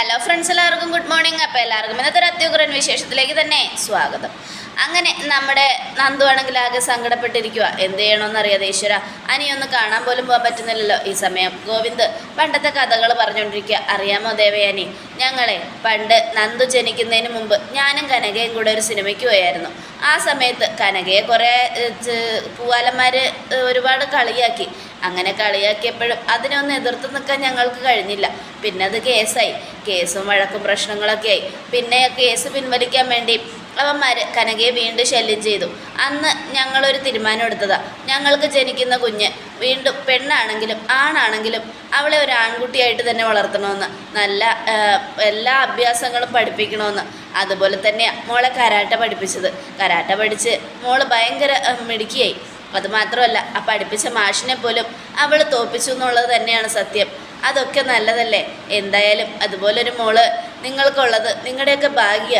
Hello friends എല്ലാവർക്കും good morning അപ്പോൾ എല്ലാവർക്കും ഇന്നത്തെ ഒരു അത്യുഗ്രൻ വിശേഷത്തിലേക്ക് തന്നെ സ്വാഗതം. അങ്ങനെ നമ്മുടെ നന്ദു ആണെങ്കിൽ ആകെ സങ്കടപ്പെട്ടിരിക്കുക എന്ത് ചെയ്യണമെന്നറിയാതെ ഈശ്വര. അനിയൊന്ന് കാണാൻ പോലും പോകാൻ പറ്റുന്നില്ലല്ലോ ഈ സമയം. ഗോവിന്ദ് പണ്ടത്തെ കഥകൾ പറഞ്ഞുകൊണ്ടിരിക്കുക. അറിയാമോ ദേവയാനി ഞങ്ങളെ പണ്ട് നന്ദു ജനിക്കുന്നതിന് മുമ്പ് ഞാനും കനകയും കൂടെ ഒരു സിനിമയ്ക്ക് പോയായിരുന്നു. ആ സമയത്ത് കനകയെ കുറേ പൂവാലന്മാർ ഒരുപാട് കളിയാക്കി. അങ്ങനെ കളിയാക്കിയപ്പോഴും അതിനൊന്ന് എതിർത്ത് നിൽക്കാൻ ഞങ്ങൾക്ക് കഴിഞ്ഞില്ല. പിന്നെ അത് കേസായി. കേസും വഴക്കും പ്രശ്നങ്ങളൊക്കെ ആയി. പിന്നെ കേസ് പിൻവലിക്കാൻ വേണ്ടി അവന്മാർ കനകയെ വീണ്ടും ശല്യം ചെയ്തു. അന്ന് ഞങ്ങളൊരു തീരുമാനം എടുത്തതാണ് ഞങ്ങൾക്ക് ജനിക്കുന്ന കുഞ്ഞ് വീണ്ടും പെണ്ണാണെങ്കിലും ആണാണെങ്കിലും അവളെ ഒരു ആൺകുട്ടിയായിട്ട് തന്നെ വളർത്തണമെന്ന് നല്ല എല്ലാ അഭ്യാസങ്ങളും പഠിപ്പിക്കണമെന്ന്. അതുപോലെ തന്നെയാണ് മോളെ കരാട്ട പഠിപ്പിച്ചത്. കരാട്ട പഠിച്ച് മോൾ ഭയങ്കര മിടുക്കിയായി. അതുമാത്രമല്ല ആ പഠിപ്പിച്ച മാഷിനെ പോലും അവൾ തോപ്പിച്ചു എന്നുള്ളത് തന്നെയാണ് സത്യം. അതൊക്കെ നല്ലതല്ലേ? എന്തായാലും അതുപോലൊരു മോൾ നിങ്ങൾക്കുള്ളത് നിങ്ങളുടെയൊക്കെ ഭാഗ്യ.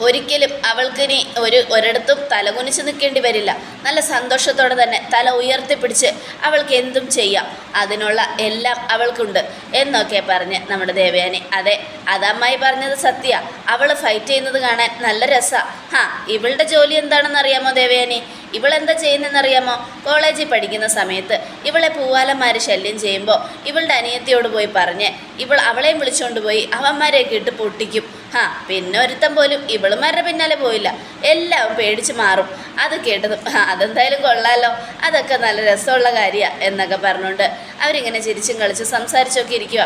ഒരിക്കലും അവൾക്കിനി ഒരു ഒരിടത്തും തലകുനിച്ച് നിൽക്കേണ്ടി വരില്ല. നല്ല സന്തോഷത്തോടെ തന്നെ തല ഉയർത്തിപ്പിടിച്ച് അവൾക്ക് എന്തും ചെയ്യാം. അതിനുള്ള എല്ലാം അവൾക്കുണ്ട് എന്നൊക്കെ പറഞ്ഞ് നമ്മുടെ ദേവയാനി. അതെ അതമ്മായി പറഞ്ഞത് സത്യ. അവൾ ഫൈറ്റ് ചെയ്യുന്നത് കാണാൻ നല്ല രസമാണ് ഹാ ഇവളുടെ ജോലി എന്താണെന്ന് അറിയാമോ ദേവയാനി? ഇവളെന്താ ചെയ്യുന്നതെന്നറിയാമോ കോളേജിൽ പഠിക്കുന്ന സമയത്ത് ഇവളെ പൂവാലന്മാർ ശല്യം ചെയ്യുമ്പോൾ ഇവളുടെ അനിയത്തിയോട് പോയി പറഞ്ഞ് ഇവൾ അവളെയും വിളിച്ചുകൊണ്ട് പോയി അവന്മാരെയൊക്കെ ഇട്ട് പൊട്ടിക്കും. ഹാ പിന്നെ ഒരുത്തം പോലും ഇവളുമാരുടെ പിന്നാലെ പോയില്ല. എല്ലാം പേടിച്ച് മാറും. അത് കേട്ടതും അതെന്തായാലും കൊള്ളാലോ. അതൊക്കെ നല്ല രസമുള്ള കാര്യമാണ് എന്നൊക്കെ പറഞ്ഞുകൊണ്ട് അവരിങ്ങനെ ചിരിച്ചും കളിച്ചും സംസാരിച്ചൊക്കെ ഇരിക്കുക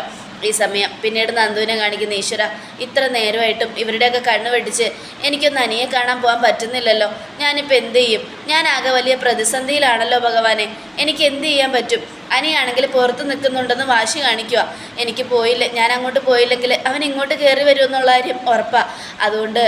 ഈ സമയം പിന്നീട് നന്ദുവിനെ കാണിക്കുന്ന ഈശ്വര ഇത്ര നേരമായിട്ടും ഇവരുടെയൊക്കെ കണ്ണ് വെടിച്ച് എനിക്കൊന്ന് അനിയെ കാണാൻ പോകാൻ പറ്റുന്നില്ലല്ലോ. ഞാനിപ്പോൾ എന്ത് ചെയ്യും? ഞാൻ ആകെ വലിയ പ്രതിസന്ധിയിലാണല്ലോ ഭഗവാനെ. എനിക്ക് എന്ത് ചെയ്യാൻ പറ്റും? അനിയാണെങ്കിൽ പുറത്ത് നിൽക്കുന്നുണ്ടെന്ന് വാശി കാണിക്കുക. എനിക്ക് പോയില്ല ഞാൻ അങ്ങോട്ട് പോയില്ലെങ്കിൽ അവൻ ഇങ്ങോട്ട് കയറി വരുമെന്നുള്ള കാര്യം ഉറപ്പാണ് അതുകൊണ്ട്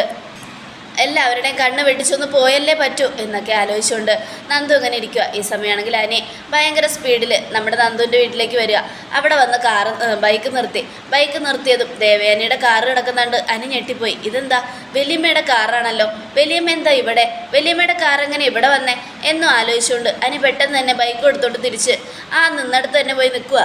എല്ലാവരുടെയും കണ്ണ് വെട്ടിച്ചൊന്ന് പോയല്ലേ പറ്റൂ എന്നൊക്കെ ആലോചിച്ചുകൊണ്ട് നന്ദു അങ്ങനെ ഇരിക്കുക ഈ സമയമാണെങ്കിൽ അനി ഭയങ്കര സ്പീഡിൽ നമ്മുടെ നന്ദുവിന്റെ വീട്ടിലേക്ക് വരിക. അവിടെ വന്ന് കാറ് ബൈക്ക് നിർത്തി. ബൈക്ക് നിർത്തിയതും ദേവയാനിയുടെ കാറ് കിടക്കുന്നുണ്ട്. അനി ഞെട്ടിപ്പോയി. ഇതെന്താ? വലിയമ്മയുടെ കാറാണല്ലോ വലിയമ്മ എന്താ ഇവിടെ? വലിയമ്മയുടെ കാർ എങ്ങനെ ഇവിടെ വന്നേ? എന്നും ആലോചിച്ചുകൊണ്ട് അനി പെട്ടെന്ന് തന്നെ ബൈക്ക് എടുത്തോണ്ട് തിരിച്ച് ആ നിന്നടുത്ത് തന്നെ പോയി നിൽക്കുക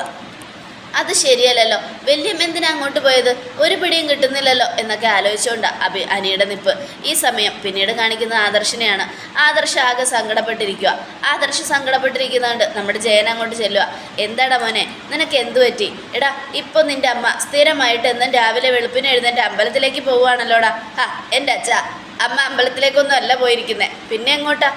അത് ശരിയല്ലല്ലോ. വല്യം എന്തിനാ അങ്ങോട്ട് പോയത്? ഒരു പിടിയും കിട്ടുന്നില്ലല്ലോ എന്നൊക്കെ ആലോചിച്ചുകൊണ്ട് അഭി അനിയുടെ നിപ്പ്. ഈ സമയം പിന്നീട് കാണിക്കുന്ന ആദർശിനെയാണ്. ആദർശ ആകെ സങ്കടപ്പെട്ടിരിക്കുക ആദർശ് സങ്കടപ്പെട്ടിരിക്കുന്നതുകൊണ്ട് നമ്മുടെ ജയൻ അങ്ങോട്ട് ചെല്ലുക എന്താടാ മോനെ നിനക്ക് എന്തു പറ്റി? എടാ ഇപ്പം നിന്റെ അമ്മ സ്ഥിരമായിട്ട് എന്നും രാവിലെ വെളുപ്പിന് എഴുന്നേറ്റ് അമ്പലത്തിലേക്ക് പോവുകയാണല്ലോടാ. ആ എന്റെ അച്ഛ. അമ്മ അമ്പലത്തിലേക്കൊന്നും അല്ല പോയിരിക്കുന്നേ. പിന്നെ എങ്ങോട്ടാ?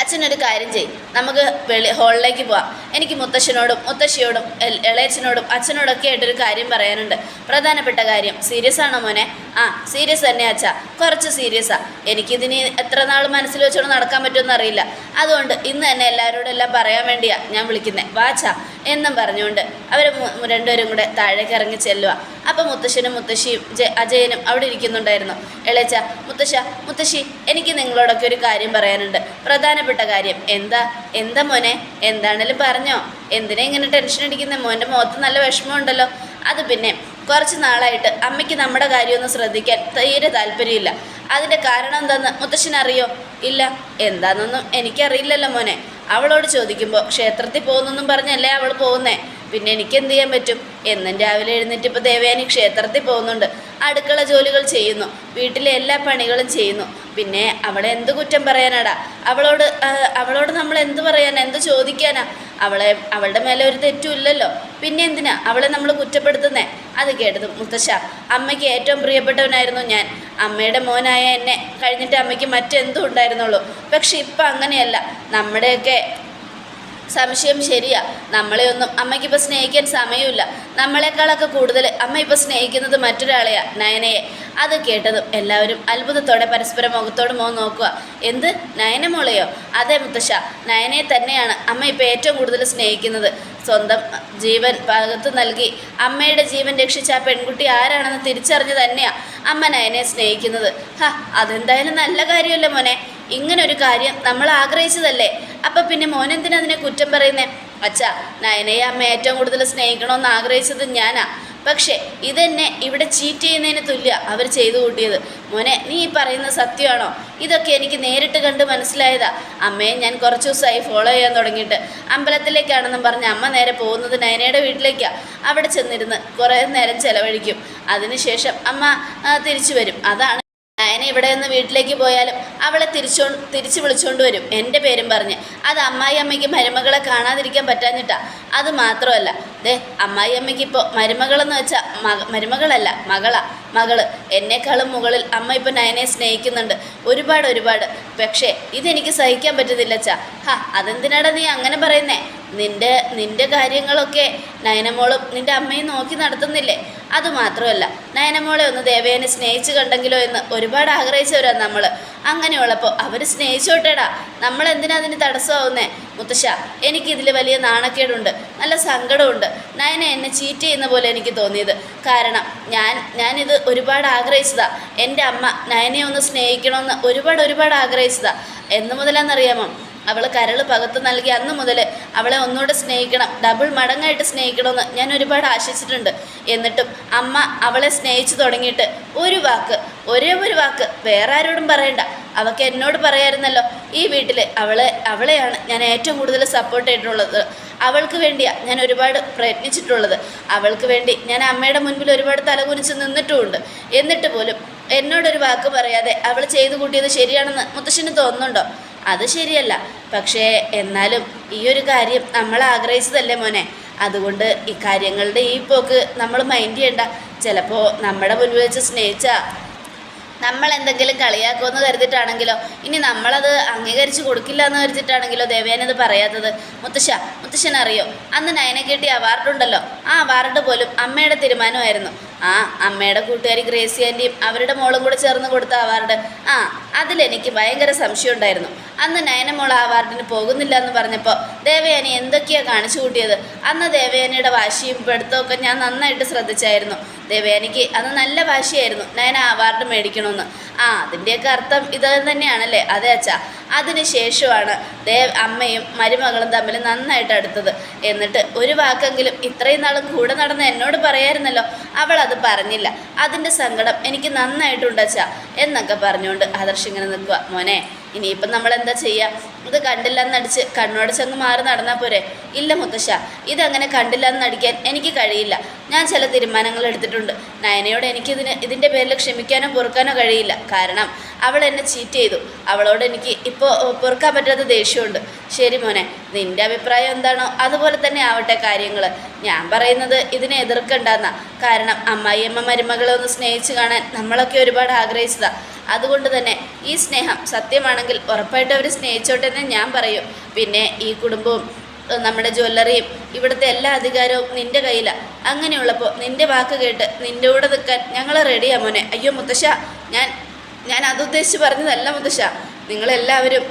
അച്ഛനൊരു കാര്യം ചെയ്യും. നമുക്ക് വെളി ഹോളിലേക്ക് പോവാം. എനിക്ക് മുത്തശ്ശനോടും മുത്തശ്ശിയോടും ഇളയച്ചനോടും അച്ഛനോടൊക്കെ ആയിട്ടൊരു കാര്യം പറയാനുണ്ട്. പ്രധാനപ്പെട്ട കാര്യം സീരിയസ് ആണോ മോനെ? ആ സീരിയസ് തന്നെ അച്ഛാ. കുറച്ച് സീരിയസാ എനിക്കിതിന് എത്ര നാൾ മനസ്സിൽ വെച്ചോണ്ട് നടക്കാൻ പറ്റുമെന്ന് അറിയില്ല. അതുകൊണ്ട് ഇന്ന് തന്നെ എല്ലാവരോടും എല്ലാം പറയാൻ വേണ്ടിയാ ഞാൻ വിളിക്കുന്നത് വാച്ചാ എന്നും പറഞ്ഞുകൊണ്ട് അവർ രണ്ടുപേരും കൂടെ താഴേക്ക് ഇറങ്ങി ചെല്ലുക അപ്പം മുത്തശ്ശനും മുത്തശ്ശിയും അജയനും അവിടെ ഇരിക്കുന്നുണ്ടായിരുന്നു. എളേച്ച മുത്തശ്ശ മുത്തശ്ശി എനിക്ക് നിങ്ങളോടൊക്കെ ഒരു കാര്യം പറയാനുണ്ട്. പ്രധാനപ്പെട്ട കാര്യം. എന്താ? എന്താ മോനെ? എന്താണേലും പറഞ്ഞോ. എന്തിനാ ഇങ്ങനെ ടെൻഷൻ അടിക്കുന്ന? മോന്റെ മുഖത്ത് നല്ല വിഷമമുണ്ടല്ലോ. അത് പിന്നെ കുറച്ച് നാളായിട്ട് അമ്മയ്ക്ക് നമ്മുടെ കാര്യമൊന്നും ശ്രദ്ധിക്കാൻ തീരെ താല്പര്യമില്ല. അതിന്റെ കാരണം എന്താന്ന് മുത്തശ്ശനറിയോ ഇല്ല. എന്താണെന്നൊന്നും എനിക്കറിയില്ലല്ലോ മോനെ. അവളോട് ചോദിക്കുമ്പോൾ ക്ഷേത്രത്തിൽ പോകുന്നെന്നും പറഞ്ഞല്ലേ അവൾ പോകുന്നേ? പിന്നെ എനിക്ക് എന്ത് ചെയ്യാൻ പറ്റും? എന്നും രാവിലെ എഴുന്നേറ്റ് ഇപ്പോൾ ദേവയാനി ക്ഷേത്രത്തിൽ പോകുന്നുണ്ട്. അടുക്കള ജോലികൾ ചെയ്യുന്നു. വീട്ടിലെ എല്ലാ പണികളും ചെയ്യുന്നു. പിന്നെ അവളെ എന്ത് കുറ്റം പറയാനാടാ? അവളോട് അവളോട് നമ്മൾ എന്ത് പറയാനാ? എന്ത് ചോദിക്കാനാ? അവളെ അവളുടെ മേലെ ഒരു തെറ്റും ഇല്ലല്ലോ. പിന്നെ എന്തിനാ അവളെ നമ്മൾ കുറ്റപ്പെടുത്തുന്നേ? അത് കേട്ടത് മുത്തശ്ശ അമ്മയ്ക്ക് ഏറ്റവും പ്രിയപ്പെട്ടവനായിരുന്നു ഞാൻ. അമ്മയുടെ മോനായ എന്നെ കഴിഞ്ഞിട്ട് അമ്മയ്ക്ക് മറ്റെന്തും ഉണ്ടായിരുന്നുള്ളൂ. പക്ഷെ ഇപ്പം അങ്ങനെയല്ല. നമ്മുടെയൊക്കെ സംശയം ശരിയാ. നമ്മളെ ഒന്നും അമ്മയ്ക്കിപ്പോൾ സ്നേഹിക്കാൻ സമയമില്ല. നമ്മളെക്കാളൊക്കെ കൂടുതൽ അമ്മ ഇപ്പോൾ സ്നേഹിക്കുന്നത് മറ്റൊരാളെയാ നയനയെ. അത് കേട്ടതും എല്ലാവരും അത്ഭുതത്തോടെ പരസ്പരം മുഖത്തോട് മോ നോക്കുക എന്ത്? നയന മോളെയോ? അതെ മുത്തശ്ശ നയനയെ തന്നെയാണ് അമ്മ ഇപ്പോൾ ഏറ്റവും കൂടുതൽ സ്നേഹിക്കുന്നത്. സ്വന്തം ജീവൻ പകത്ത് നൽകി. അമ്മയുടെ ജീവൻ രക്ഷിച്ച ആ പെൺകുട്ടി ആരാണെന്ന് തിരിച്ചറിഞ്ഞ് തന്നെയാ അമ്മ നയനെ സ്നേഹിക്കുന്നത്. ഹാ അതെന്തായാലും നല്ല കാര്യമല്ലേ മോനെ? ഇങ്ങനെ ഒരു കാര്യം നമ്മൾ ആഗ്രഹിച്ചതല്ലേ? അപ്പം പിന്നെ മോനെന്തിനാ അതിനെ കുറ്റം പറയുന്നേ? അച്ഛാ നയനയെ അമ്മ ഏറ്റവും കൂടുതൽ സ്നേഹിക്കണമെന്ന് ആഗ്രഹിച്ചത് ഞാനാ. പക്ഷേ ഇതെന്നെ ഇവിടെ ചീറ്റ് ചെയ്യുന്നതിന് തുല്യ അവർ ചെയ്തു കൂട്ടിയത്. മോനെ നീ ഈ പറയുന്ന സത്യമാണോ? ഇതൊക്കെ എനിക്ക് നേരിട്ട് കണ്ട് മനസ്സിലായതാ. അമ്മയെ ഞാൻ കുറച്ച് ദിവസമായി ഫോളോ ചെയ്യാൻ തുടങ്ങിയിട്ട്. അമ്പലത്തിലേക്കാണെന്നും പറഞ്ഞ് അമ്മ നേരെ പോകുന്നത് നയനയുടെ വീട്ടിലേക്കാണ് അവിടെ ചെന്നിരുന്ന് കുറേ നേരം ചെലവഴിക്കും. അതിനുശേഷം അമ്മ തിരിച്ചു വരും. അതാണ് നയന ഇവിടെ നിന്ന് വീട്ടിലേക്ക് പോയാലും അവളെ തിരിച്ചോ തിരിച്ചു വിളിച്ചുകൊണ്ട് വരും. എന്റെ പേരും പറഞ്ഞ്. അത് അമ്മായി അമ്മയ്ക്ക് മരുമകളെ കാണാതിരിക്കാൻ പറ്റാഞ്ഞിട്ടാ. അത് മാത്രമല്ല ദേ അമ്മായി അമ്മയ്ക്ക് ഇപ്പോൾ മരുമകളെന്ന് വെച്ചാൽ മക മരുമകളല്ല മകളാ മകൾ. എന്നെക്കാളും മുകളിൽ അമ്മ ഇപ്പം നയനെ സ്നേഹിക്കുന്നുണ്ട്. ഒരുപാട് ഒരുപാട്. പക്ഷേ ഇതെനിക്ക് സഹിക്കാൻ പറ്റുന്നില്ല അച്ഛാ. ഹാ അതെന്തിനാടാ നീ അങ്ങനെ പറയുന്നേ? നിന്റെ നിന്റെ കാര്യങ്ങളൊക്കെ നയനമോളും നിന്റെ അമ്മയും നോക്കി നടത്തുന്നില്ലേ? അതുമാത്രമല്ല നയനമോളെ ഒന്ന് ദേവേനെ സ്നേഹിച്ചു കണ്ടെങ്കിലോ എന്ന് ഒരുപാട് ആഗ്രഹിച്ചവരാ നമ്മൾ അങ്ങനെയുള്ളപ്പോൾ അവർ സ്നേഹിച്ചോട്ടേടാ നമ്മൾ എന്തിനാ അതിന് തടസ്സമാവുന്നേ? മുത്തശ്ശ എനിക്കിതിൽ വലിയ നാണക്കേടുണ്ട്. നല്ല സങ്കടമുണ്ട് നയന എന്നെ ചീറ്റ് ചെയ്യുന്ന പോലെ എനിക്ക് തോന്നിയത്. കാരണം ഞാൻ ഞാനിത് ഒരുപാട് ആഗ്രഹിച്ചതാ. എന്റെ അമ്മ നയനെ ഒന്ന് സ്നേഹിക്കണമെന്ന് ഒരുപാട് ഒരുപാട് ആഗ്രഹിച്ചതാ. എന്ന് മുതലാണെന്നറിയാമോ അവൾ കരൾ പകത്ത് നൽകി അന്ന് മുതൽ അവളെ ഒന്നുകൂടെ സ്നേഹിക്കണം. ഡബിൾ മടങ്ങായിട്ട് സ്നേഹിക്കണമെന്ന് ഞാൻ ഒരുപാട് ആശിച്ചിട്ടുണ്ട്. എന്നിട്ടും അമ്മ അവളെ സ്നേഹിച്ചു തുടങ്ങിയിട്ട് ഒരു വാക്ക് ഒരേ ഒരു വാക്ക് വേറെ ആരോടും പറയണ്ട. അവൾക്ക് എന്നോട് പറയായിരുന്നല്ലോ ഈ വീട്ടിൽ അവളെ അവളെയാണ് ഞാൻ ഏറ്റവും കൂടുതൽ സപ്പോർട്ട് ചെയ്തിട്ടുള്ളത്. അവൾക്ക് വേണ്ടിയാണ് ഞാൻ ഒരുപാട് പ്രയത്നിച്ചിട്ടുള്ളത്. അവൾക്ക് വേണ്ടി ഞാൻ അമ്മയുടെ മുൻപിൽ ഒരുപാട് തലകുനിച്ച് നിന്നിട്ടുമുണ്ട്. എന്നിട്ട് പോലും എന്നോടൊരു വാക്ക് പറയാതെ അവൾ ചെയ്തു കൂട്ടിയത് ശരിയാണെന്ന് മുത്തശ്ശന് തോന്നുന്നുണ്ടോ? അത് ശരിയല്ല. പക്ഷേ എന്നാലും ഈ ഒരു കാര്യം നമ്മൾ ആഗ്രഹിച്ചതല്ലേ മോനെ? അതുകൊണ്ട് ഇക്കാര്യങ്ങളുടെ കാര്യങ്ങളുടെ ഈ പോക്ക് നമ്മൾ മൈൻഡ് ചെയ്യണ്ട. ചിലപ്പോൾ നമ്മുടെ മുൻപിൽ വെച്ച് സ്നേഹിച്ച നമ്മൾ എന്തെങ്കിലും കളിയാക്കുമെന്ന് കരുതിയിട്ടാണെങ്കിലോ ഇനി നമ്മളത് അംഗീകരിച്ച് കൊടുക്കില്ല എന്ന് കരുതിയിട്ടാണെങ്കിലോ ദേവേനത് പറയാത്തത്? മുത്തശ്ശ മുത്തശ്ശനറിയോ? അന്ന് നയനെ കിട്ടിയ അവാർഡുണ്ടല്ലോ. ആ അവാർഡ് പോലും അമ്മയുടെ തീരുമാനമായിരുന്നു. ആ അമ്മയുടെ കൂട്ടുകാരി ഗ്രേസി ആന്റിയും അവരുടെ മോളും കൂടെ ചേർന്ന് കൊടുത്ത അവാർഡ്. ആ അതിലെനിക്ക് ഭയങ്കര സംശയം ഉണ്ടായിരുന്നു. അന്ന് നയനമോൾ ആ അവാർഡിന് പോകുന്നില്ല എന്ന് പറഞ്ഞപ്പോൾ ദേവയാനി എന്തൊക്കെയാണ് കാണിച്ചു കൂട്ടിയത്? അന്ന് ദേവയാനിയുടെ വാശിയും പെടുത്തമൊക്കെ ഞാൻ നന്നായിട്ട് ശ്രദ്ധിച്ചായിരുന്നു. ദേവയാനിക്ക് അന്ന് നല്ല വാശിയായിരുന്നു നയന അവാർഡ് മേടിക്കണമെന്ന് ആ അതിന്റെയൊക്കെ അർത്ഥം ഇത് തന്നെയാണല്ലേ? അതെ അച്ഛാ. അതിനുശേഷമാണ് ദേവ് അമ്മയും മരുമകളും തമ്മിൽ നന്നായിട്ട് അടുത്തത്. എന്നിട്ട് ഒരു വാക്കെങ്കിലും ഇത്രയും നാളും കൂടെ നടന്ന് എന്നോട് പറയായിരുന്നല്ലോ. അവൾ അത് പറഞ്ഞില്ല. അതിന്റെ സങ്കടം എനിക്ക് നന്നായിട്ടുണ്ട് എന്നൊക്കെ പറഞ്ഞുകൊണ്ട് ആദർശ് ഇങ്ങനെ നിൽക്കുക മോനെ ഇനിയിപ്പം നമ്മൾ എന്താ ചെയ്യുക ഇത് കണ്ടില്ലെന്നടിച്ച് കണ്ണോടച്ചങ്ങ് മാറി നടന്നാൽ പോരെ? ഇല്ല മുത്തശ്ശ ഇതങ്ങനെ കണ്ടില്ലെന്ന് നടിക്കാൻ എനിക്ക് കഴിയില്ല. ഞാൻ ചില തീരുമാനങ്ങൾ എടുത്തിട്ടുണ്ട്. നയനയോട് എനിക്കിതിന് ഇതിന്റെ പേരിൽ ക്ഷമിക്കാനോ പൊറുക്കാനോ കഴിയില്ല. കാരണം അവൾ എന്നെ ചീറ്റ് ചെയ്തു. അവളോട് എനിക്ക് ഇപ്പോൾ പൊറുക്കാൻ പറ്റാത്ത ദേഷ്യമുണ്ട്. ശരി മോനെ നിന്റെ അഭിപ്രായം എന്താണോ അതുപോലെ തന്നെ ആവട്ടെ കാര്യങ്ങൾ. ഞാൻ പറയുന്നത് ഇതിനെ എതിർക്കണ്ടെന്നാ. കാരണം അമ്മായിയമ്മ മരുമകളെ ഒന്ന് സ്നേഹിച്ച് കാണാൻ നമ്മളൊക്കെ ഒരുപാട് ആഗ്രഹിച്ചതാ. അതുകൊണ്ട് തന്നെ ഈ സ്നേഹം സത്യമാണെങ്കിൽ ഉറപ്പായിട്ട് അവർ സ്നേഹിച്ചോട്ടെ എന്ന് ഞാൻ പറയും. പിന്നെ ഈ കുടുംബവും നമ്മുടെ ജ്വല്ലറിയും ഇവിടുത്തെ എല്ലാ അധികാരവും നിന്റെ കയ്യിലാണ് അങ്ങനെയുള്ളപ്പോൾ നിന്റെ വാക്ക് കേട്ട് നിന്റെ കൂടെ നിൽക്കാൻ ഞങ്ങൾ റെഡിയാ മോനെ. അയ്യോ മുത്തശ്ശ ഞാൻ ഞാൻ അതുദ്ദേശിച്ച് പറഞ്ഞതല്ല മുത്തശ്ശ. നിങ്ങളെല്ലാവരും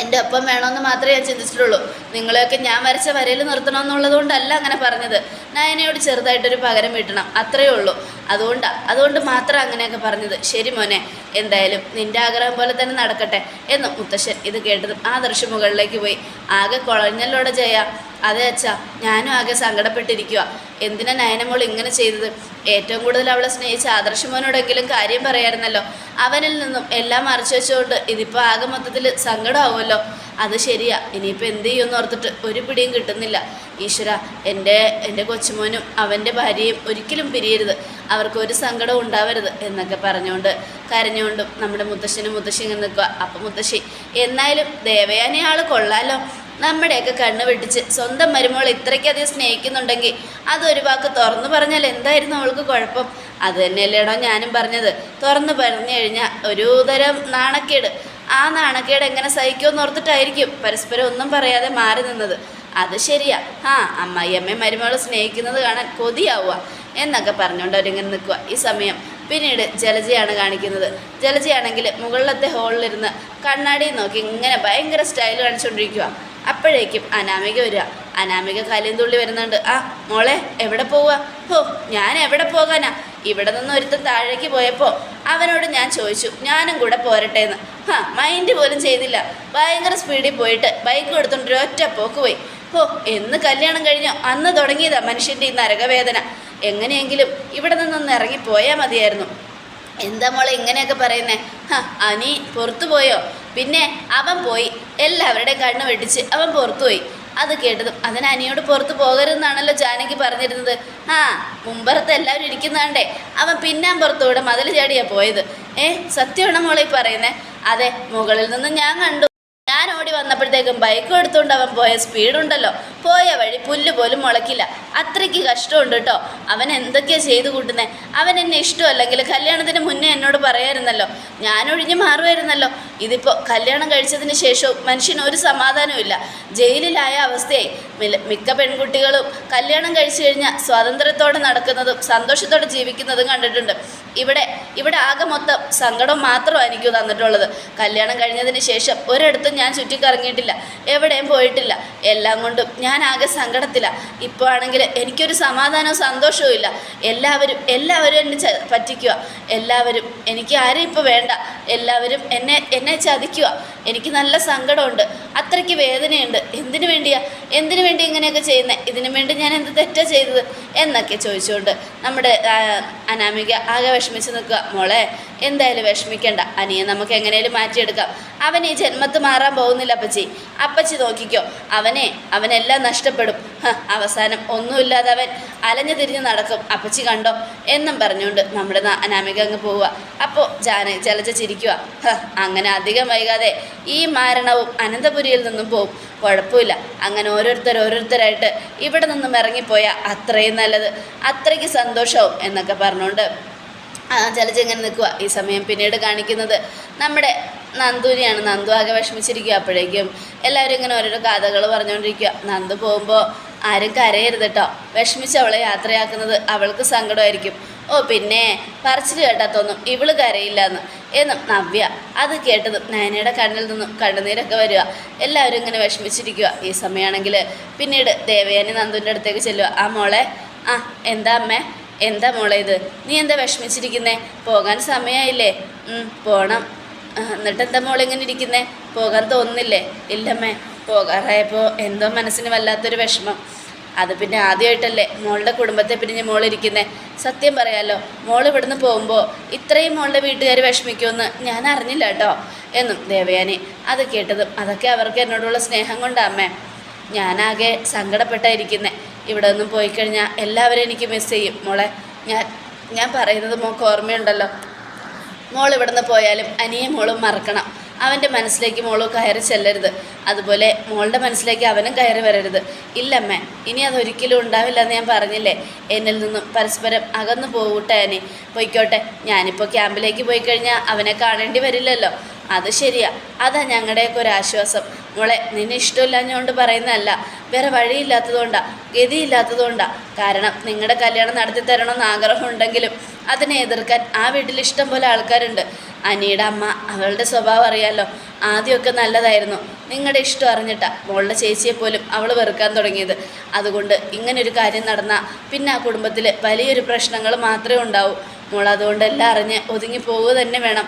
എന്റെ ഒപ്പം വേണമെന്ന് മാത്രമേ ഞാൻ ചിന്തിച്ചിട്ടുള്ളൂ. നിങ്ങളെയൊക്കെ ഞാൻ വരച്ച വരയിൽ നിർത്തണമെന്നുള്ളത് കൊണ്ടല്ല അങ്ങനെ പറഞ്ഞത്. നയനയോട് ചെറുതായിട്ടൊരു പകരം വീട്ടണം. അത്രയേ ഉള്ളൂ. അതുകൊണ്ടാണ് അതുകൊണ്ട് മാത്രം അങ്ങനെയൊക്കെ പറഞ്ഞത്. ശരി മോനെ എന്തായാലും നിന്റെ ആഗ്രഹം പോലെ തന്നെ നടക്കട്ടെ എന്ന് മുത്തശ്ശൻ ഇത് കേട്ടതും ആ ദർശ മുകളിലേക്ക് പോയി. ആകെ കുഴഞ്ഞല്ലോടെ ചെയ്യാം അതെ അച്ഛാ ഞാനും ആകെ സങ്കടപ്പെട്ടിരിക്കുക എന്തിനാ നയനമോൾ ഇങ്ങനെ ചെയ്തത്? ഏറ്റവും കൂടുതൽ അവളെ സ്നേഹിച്ച ആദർശമോനോടെങ്കിലും കാര്യം പറയായിരുന്നല്ലോ. അവനിൽ നിന്നും എല്ലാം മറച്ചു വെച്ചുകൊണ്ട് ഇതിപ്പോൾ ആകെ മൊത്തത്തിൽ സങ്കടമാവുമല്ലോ. അത് ശരിയാ. ഇനിയിപ്പോൾ എന്ത് ചെയ്യുമെന്ന് ഓർത്തിട്ട് ഒരു പിടിയും കിട്ടുന്നില്ല. ഈശ്വര എന്റെ എന്റെ കൊച്ചുമോനും അവന്റെ ഭാര്യയും ഒരിക്കലും പിരിയരുത്. അവർക്ക് ഒരു സങ്കടവും ഉണ്ടാവരുത് എന്നൊക്കെ പറഞ്ഞുകൊണ്ട് കരഞ്ഞുകൊണ്ടും നമ്മുടെ മുത്തശ്ശനും മുത്തശ്ശി ഇങ്ങനെ നിൽക്കുക. അപ്പം മുത്തശ്ശി എന്നാലും ദേവയാനെ ആൾ കൊള്ളാലോ? നമ്മുടെയൊക്കെ കണ്ണ് വെട്ടിച്ച് സ്വന്തം മരുമോൾ ഇത്രയ്ക്കധികം സ്നേഹിക്കുന്നുണ്ടെങ്കിൽ അതൊരു വാക്ക് തുറന്നു പറഞ്ഞാൽ എന്തായിരുന്നു അവൾക്ക് കുഴപ്പം? അത് തന്നെയല്ലേടോ ഞാനും പറഞ്ഞത്. തുറന്നു പറഞ്ഞു കഴിഞ്ഞാൽ ഒരു തരം നാണക്കേട്. ആ നാണക്കേട് എങ്ങനെ സഹിക്കുമെന്ന് ഓർത്തിട്ടായിരിക്കും പരസ്പരം ഒന്നും പറയാതെ മാറി നിന്നത്. അത് ശരിയാ. ആ അമ്മായിയമ്മയും മരുമകൾ സ്നേഹിക്കുന്നത് കാണാൻ കൊതിയാവുക എന്നൊക്കെ പറഞ്ഞുകൊണ്ട് അവരിങ്ങനെ നിൽക്കുക. ഈ സമയം പിന്നീട് ജലജയാണ് കാണിക്കുന്നത്. ജലജയാണെങ്കിൽ മുകളിലത്തെ ഹോളിലിരുന്ന് കണ്ണാടി നോക്കി ഇങ്ങനെ ഭയങ്കര സ്റ്റൈൽ കാണിച്ചുകൊണ്ടിരിക്കുക അപ്പോഴേക്കും അനാമിക വരിക. അനാമിക കലിയും തുള്ളി വരുന്നുണ്ട്. ആ മോളെ എവിടെ പോവുക? ഹോ ഞാൻ എവിടെ പോകാനാ? ഇവിടെ നിന്ന് ഒരുത്തൻ താഴേക്ക് പോയപ്പോൾ അവനോട് ഞാൻ ചോദിച്ചു. ഞാനും കൂടെ പോരട്ടെ എന്ന് ആ മൈൻഡ് പോലും ചെയ്തില്ല. ഭയങ്കര സ്പീഡിൽ പോയിട്ട് ബൈക്ക് എടുത്തുകൊണ്ട് ഒറ്റ പോക്ക് പോയി. ഹോ എന്ന് കല്യാണം കഴിഞ്ഞോ അന്ന് തുടങ്ങിയതാ മനുഷ്യന്റെ ഈ നരകവേദന. എങ്ങനെയെങ്കിലും ഇവിടെ നിന്നൊന്ന് ഇറങ്ങിപ്പോയാൽ മതിയായിരുന്നു. എന്താ മോളെ ഇങ്ങനെയൊക്കെ പറയുന്നേ? ഹ, അനി പുറത്തു പോയോ? പിന്നെ അവൻ പോയി. എല്ലാവരുടെയും കണ്ണ് വെടിച്ച് അവൻ പുറത്തു പോയി. അത് കേട്ടതും അതിന് അനിയോട് പുറത്ത് പോകരുതെന്നാണല്ലോ ജാനകി പറഞ്ഞിരുന്നത്. ആ മുമ്പറത്ത് എല്ലാവരും ഇരിക്കുന്നതാണ്ടേ. അവൻ പിന്നാൻ പുറത്തൂടെ മതിൽ ചാടിയാ പോയത്. ഏ സത്യമാണോ മോളെ പറയുന്നേ? അതെ മുകളിൽ നിന്ന് ഞാൻ കണ്ടു. ഞാൻ ഓടി വന്നപ്പോഴത്തേക്കും ബൈക്ക് എടുത്തുകൊണ്ട് അവൻ പോയ സ്പീഡുണ്ടല്ലോ പോയ വഴി പുല്ല് പോലും മുളക്കില്ല അത്രയ്ക്ക് കഷ്ടമുണ്ട് കേട്ടോ. അവൻ എന്തൊക്കെയാ ചെയ്തു കൂട്ടുന്നത് അവൻ എന്നെ ഇഷ്ടമല്ലെങ്കിൽ കല്യാണത്തിന് മുന്നേ എന്നോട് പറയായിരുന്നല്ലോ. ഞാനൊഴിഞ്ഞ് മാറുമായിരുന്നല്ലോ. ഇതിപ്പോൾ കല്യാണം കഴിച്ചതിന് ശേഷവും മനുഷ്യന് ഒരു സമാധാനവും ഇല്ല. ജയിലിലായ അവസ്ഥയായി. മിക്ക പെൺകുട്ടികളും കല്യാണം കഴിച്ചു കഴിഞ്ഞാൽ സ്വാതന്ത്ര്യത്തോടെ നടക്കുന്നതും സന്തോഷത്തോടെ ജീവിക്കുന്നതും കണ്ടിട്ടുണ്ട്. ഇവിടെ ഇവിടെ ആകെ മൊത്തം സങ്കടം മാത്രമാണ് എനിക്ക് തന്നിട്ടുള്ളത്. കല്യാണം കഴിഞ്ഞതിന് ശേഷം ഒരിടത്തും ഞാൻ ചുറ്റിക്കറങ്ങിയിട്ടില്ല. എവിടെയും പോയിട്ടില്ല. എല്ലാം കൊണ്ടും ആകെ സങ്കടത്തിലാണ് ഇപ്പോൾ ആണെങ്കിൽ എനിക്കൊരു സമാധാനവും സന്തോഷവും ഇല്ല. എല്ലാവരും എല്ലാവരും എന്നെ പറ്റിക്കുക എല്ലാവരും എനിക്ക് ആരും ഇപ്പോൾ വേണ്ട. എല്ലാവരും എന്നെ എന്നെ ചതിക്കുക എനിക്ക് നല്ല സങ്കടമുണ്ട്. അത്രയ്ക്ക് വേദനയുണ്ട്. എന്തിനു വേണ്ടിയാ? എന്തിനു വേണ്ടി ഇങ്ങനെയൊക്കെ ചെയ്യുന്നത് ഇതിനു വേണ്ടി ഞാൻ എന്ത് തെറ്റാ ചെയ്തത്? എന്നൊക്കെ ചോദിച്ചുകൊണ്ട് നമ്മുടെ അനാമിക ആകെ വിഷമിച്ച് നിൽക്കുക മോളെ എന്തായാലും വിഷമിക്കേണ്ട. അനിയെ നമുക്ക് എങ്ങനെയാലും മാറ്റിയെടുക്കാം. അവൻ ഈ ജന്മത്ത് മാറാൻ പോകുന്നില്ല അപ്പച്ചി. അപ്പച്ചി നോക്കിക്കോ. അവനെ അവനെല്ലാം നഷ്ടപ്പെടും. ഹ, അവസാനം ഒന്നുമില്ലാതെ അവൻ അലഞ്ഞു തിരിഞ്ഞ് നടക്കും. അപ്പച്ചി കണ്ടോ? എന്നും പറഞ്ഞുകൊണ്ട് നമ്മുടെ അനാമിക അങ്ങ് പോവുക. അപ്പോൾ ജാന ചലച്ച ചിരിക്കുക. അങ്ങനെ അധികം വൈകാതെ ഈ മാരണവും അനന്തപുരിയിൽ നിന്നും പോവും. കുഴപ്പമില്ല. അങ്ങനെ ഓരോരുത്തർ ഓരോരുത്തരായിട്ട് ഇവിടെ നിന്നും ഇറങ്ങിപ്പോയാൽ അത്രയും നല്ലത്. അത്രയ്ക്ക് സന്തോഷവും എന്നൊക്കെ പറഞ്ഞുകൊണ്ട് ആ ചലച്ച ഇങ്ങനെ നിൽക്കുക ഈ സമയം പിന്നീട് കാണിക്കുന്നത് നമ്മുടെ നന്ദുവിനെയാണ്. നന്ദു ആകെ വിഷമിച്ചിരിക്കുക അപ്പോഴേക്കും എല്ലാവരും ഇങ്ങനെ ഓരോരോ കഥകൾ പറഞ്ഞുകൊണ്ടിരിക്കുക നന്ദു പോകുമ്പോൾ ആരും കരയരുത് കേട്ടോ വിഷമിച്ച് അവളെ യാത്രയാക്കുന്നത് അവൾക്ക് സങ്കടമായിരിക്കും. ഓ പിന്നെ പറച്ചിൽ കേട്ടാ തോന്നും ഇവൾ കരയില്ല എന്ന് എന്നും നവ്യ അത് കേട്ടതും നയനയുടെ കണ്ണിൽ നിന്നും കണ്ണുനീരൊക്കെ വരിക എല്ലാവരും ഇങ്ങനെ വിഷമിച്ചിരിക്കുക ഈ സമയമാണെങ്കിൽ പിന്നീട് ദേവയാനി നന്ദുവിന്റെ അടുത്തേക്ക് ചെല്ലുക ആ മോളെ ആ എന്താ അമ്മേ? എന്താ മോളെ ഇത്? നീ എന്താ വിഷമിച്ചിരിക്കുന്നേ? പോകാൻ സമയമായില്ലേ പോണം. എന്നിട്ട് എന്താ മോളെ ഇങ്ങനെ ഇരിക്കുന്നേ? പോകാൻ തോന്നുന്നില്ലേ? ഇല്ലമ്മേ പോകാറായപ്പോൾ എന്തോ മനസ്സിന് വല്ലാത്തൊരു വിഷമം. അത് പിന്നെ ആദ്യമായിട്ടല്ലേ മോളുടെ കുടുംബത്തെ പിരിഞ്ഞ് മോളിരിക്കുന്നേ സത്യം പറയാലോ മോൾ ഇവിടുന്ന് പോകുമ്പോൾ ഇത്രയും മോളുടെ വീട്ടുകാർ വിഷമിക്കുമെന്ന് ഞാൻ അറിഞ്ഞില്ല കേട്ടോ. എന്നും ദേവയാനി അത് കേട്ടതും അതൊക്കെ അവർക്ക് എന്നോടുള്ള സ്നേഹം കൊണ്ടാ അമ്മേ. ഞാനാകെ സങ്കടപ്പെട്ടായിരിക്കുന്നേ ഇവിടെ ഒന്നും പോയി കഴിഞ്ഞാൽ എല്ലാവരും എനിക്ക് മിസ് ചെയ്യും. മോളെ ഞാൻ ഞാൻ പറയുന്നത് മോൾക്ക് ഓർമ്മയുണ്ടല്ലോ. മോൾ ഇവിടെ നിന്ന് പോയാലും അനിയെ മോളും മറക്കണം. അവന്റെ മനസ്സിലേക്ക് മോൾ കയറി ചെല്ലരുത്. അതുപോലെ മോളുടെ മനസ്സിലേക്ക് അവനും കയറി വരരുത്. ഇല്ലമ്മേ ഇനി അതൊരിക്കലും ഉണ്ടാവില്ല എന്ന് ഞാൻ പറഞ്ഞില്ലേ? എന്നിൽ നിന്നും പരസ്പരം അകന്നു പോകട്ടെ അനി. പൊയ്ക്കോട്ടെ ഞാനിപ്പോൾ ക്യാമ്പിലേക്ക് പോയി കഴിഞ്ഞാൽ അവനെ കാണേണ്ടി വരില്ലല്ലോ. അത് ശരിയാ. അതാ ഞങ്ങളുടെയൊക്കെ ഒരു ആശ്വാസം. മോളെ നിന്നെ ഇഷ്ടമില്ലാഞ്ഞുകൊണ്ട് പറയുന്നതല്ല. വേറെ വഴിയില്ലാത്തതുകൊണ്ടാ ഗതിയില്ലാത്തതുകൊണ്ടാ. കാരണം നിങ്ങളുടെ കല്യാണം നടത്തി തരണമെന്ന് ആഗ്രഹമുണ്ടെങ്കിലും അതിനെ എതിർക്കാൻ ആ വീട്ടിൽ ഇഷ്ടം പോലെ ആൾക്കാരുണ്ട്. അനിയുടെ അമ്മ അവളുടെ സ്വഭാവം അറിയാലോ. ആദ്യമൊക്കെ നല്ലതായിരുന്നു. നിങ്ങളുടെ ഇഷ്ടം അറിഞ്ഞിട്ടാ മോളുടെ ചേച്ചിയെ പോലും അവൾ വെറുക്കാൻ തുടങ്ങിയത്. അതുകൊണ്ട് ഇങ്ങനൊരു കാര്യം നടന്നാൽ പിന്നെ ആ കുടുംബത്തിൽ വലിയൊരു പ്രശ്നങ്ങൾ മാത്രമേ ഉണ്ടാവൂ. മോൾ അതുകൊണ്ട് എല്ലാം അറിഞ്ഞ് ഒതുങ്ങി പോവുക തന്നെ വേണം.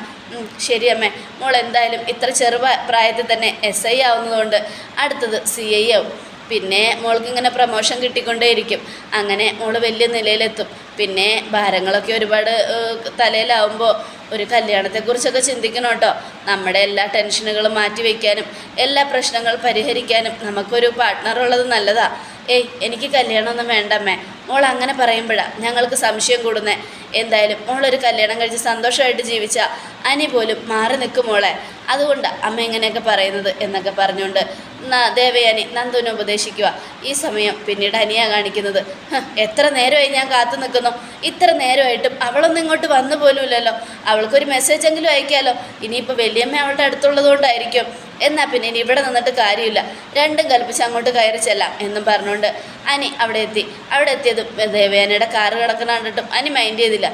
ശരി അമ്മേ. മോൾ എന്തായാലും ഇത്ര ചെറു പ്രായത്തിൽ തന്നെ എസ് ഐ ആവുന്നതുകൊണ്ട് അടുത്തത് സി ഐ ആവും. പിന്നെ മോൾക്ക് ഇങ്ങനെ പ്രൊമോഷൻ കിട്ടിക്കൊണ്ടേയിരിക്കും. അങ്ങനെ മോൾ വലിയ നിലയിലെത്തും. പിന്നെ ഭാരങ്ങളൊക്കെ ഒരുപാട് തലയിലാവുമ്പോൾ ഒരു കല്യാണത്തെക്കുറിച്ചൊക്കെ ചിന്തിക്കണം കേട്ടോ. നമ്മുടെ എല്ലാ ടെൻഷനുകളും മാറ്റി വയ്ക്കാനും എല്ലാ പ്രശ്നങ്ങൾ പരിഹരിക്കാനും നമുക്കൊരു പാർട്ട്ണർ ഉള്ളത് നല്ലതാ. ഏയ് എനിക്ക് കല്യാണമൊന്നും വേണ്ടമ്മേ. മോൾ അങ്ങനെ പറയുമ്പോഴാണ് ഞങ്ങൾക്ക് സംശയം കൂടുന്നേ. എന്തായാലും മോളൊരു കല്യാണം കഴിച്ച് സന്തോഷമായിട്ട് ജീവിച്ച അനി പോലും മാറി നിൽക്കും മോളെ. അതുകൊണ്ട് അമ്മ ഇങ്ങനെയൊക്കെ പറയുന്നത് എന്നൊക്കെ പറഞ്ഞുകൊണ്ട് ദേവയാനി നന്ദുവിനെ ഉപദേശിക്കുക ഈ സമയം പിന്നീട് അനിയാ കാണിക്കുന്നത്. എത്ര നേരമായി ഞാൻ കാത്തു നിൽക്കുന്നു. ഇത്ര നേരമായിട്ടും അവളൊന്നും ഇങ്ങോട്ട് വന്നു പോലുമില്ലല്ലോ. അവൾക്കൊരു മെസ്സേജ് എങ്കിലും അയക്കാമല്ലോ ഇനിയിപ്പോൾ വലിയമ്മ അവളുടെ അടുത്തുള്ളത് കൊണ്ടായിരിക്കും. എന്നാൽ പിന്നെ ഇനി ഇവിടെ നിന്നിട്ട് കാര്യമില്ല. രണ്ടും കൽപ്പിച്ച് അങ്ങോട്ട് കയറി ചെല്ലാം എന്നും പറഞ്ഞുകൊണ്ട് അനി അവിടെ എത്തി. അവിടെ എത്തിയതും ദേവയാനയുടെ കാറ് കിടക്കുന്ന കണ്ടിട്ടും അനി മൈൻഡ് ചെയ്തില്ല.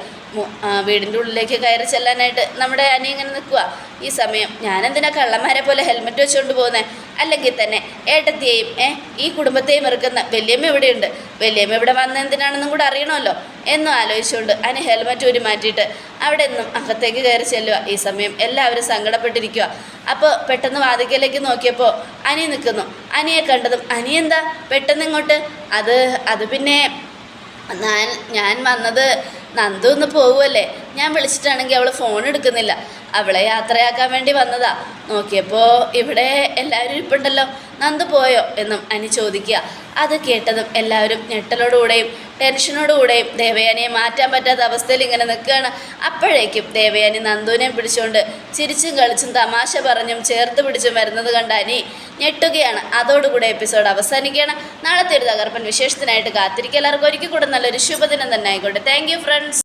വീടിന്റെ ഉള്ളിലേക്ക് കയറി ചെല്ലാനായിട്ട് നമ്മുടെ അനി ഇങ്ങനെ നിൽക്കുക ഈ സമയം ഞാനെന്തിനാ കള്ളന്മാരെ പോലെ ഹെൽമെറ്റ് വെച്ചുകൊണ്ട് പോകുന്നത് അല്ലെങ്കിൽ തന്നെ ഏട്ടത്തെയും ഏ ഈ കുടുംബത്തെയും ഇറക്കുന്ന വലിയമ്മ ഇവിടെയുണ്ട്. വലിയമ്മ ഇവിടെ വന്ന എന്തിനാണെന്നും കൂടെ അറിയണമല്ലോ. എന്നും ആലോചിച്ചുകൊണ്ട് അനി ഹെൽമെറ്റ് ഊരി മാറ്റിയിട്ട് അവിടെ നിന്നും അകത്തേക്ക് കയറി ചെല്ലുക ഈ സമയം എല്ലാവരും സങ്കടപ്പെട്ടിരിക്കുക അപ്പോൾ പെട്ടെന്ന് വാതിക്കലേക്ക് നോക്കിയപ്പോൾ അനി നിൽക്കുന്നു. അനിയെ കണ്ടതും അനി എന്താ? പെട്ടെന്ന് ഇങ്ങോട്ട്. അത് അത് പിന്നെ ഞാൻ ഞാൻ വന്നത് നന്ദു ഒന്ന് പോവുമല്ലേ ഞാൻ വിളിച്ചിട്ടാണെങ്കിൽ അവൾ ഫോൺ എടുക്കുന്നില്ല. അവളെ യാത്രയാക്കാൻ വേണ്ടി വന്നതാ. നോക്കിയപ്പോൾ ഇവിടെ എല്ലാവരും ഇരിപ്പുണ്ടല്ലോ. നന്ദു പോയോ എന്നും അനി ചോദിക്കുക. അത് കേട്ടതും എല്ലാവരും ഞെട്ടലോടുകൂടെയും ടെൻഷനോടുകൂടെയും ദേവയാനിയെ മാറ്റാൻ പറ്റാത്ത അവസ്ഥയിൽ ഇങ്ങനെ നിൽക്കുകയാണ്. അപ്പോഴേക്കും ദേവയാനി നന്ദുവിനെ പിടിച്ചുകൊണ്ട് ചിരിച്ചും കളിച്ചും തമാശ പറഞ്ഞും ചേർത്ത് പിടിച്ചും വരുന്നത് കണ്ട അനി ഞെട്ടുകയാണ്. അതോടുകൂടെ എപ്പിസോഡ് അവസാനിക്കുകയാണ്. നാളത്തെ ഒരു തകർപ്പൻ വിശേഷത്തിനായിട്ട് കാത്തിരിക്കുക. എല്ലാവർക്കും ഒരിക്കൽ കൂടെ നല്ലൊരു ശുഭദിനം തന്നെ ആയിക്കോട്ടെ. Thank friends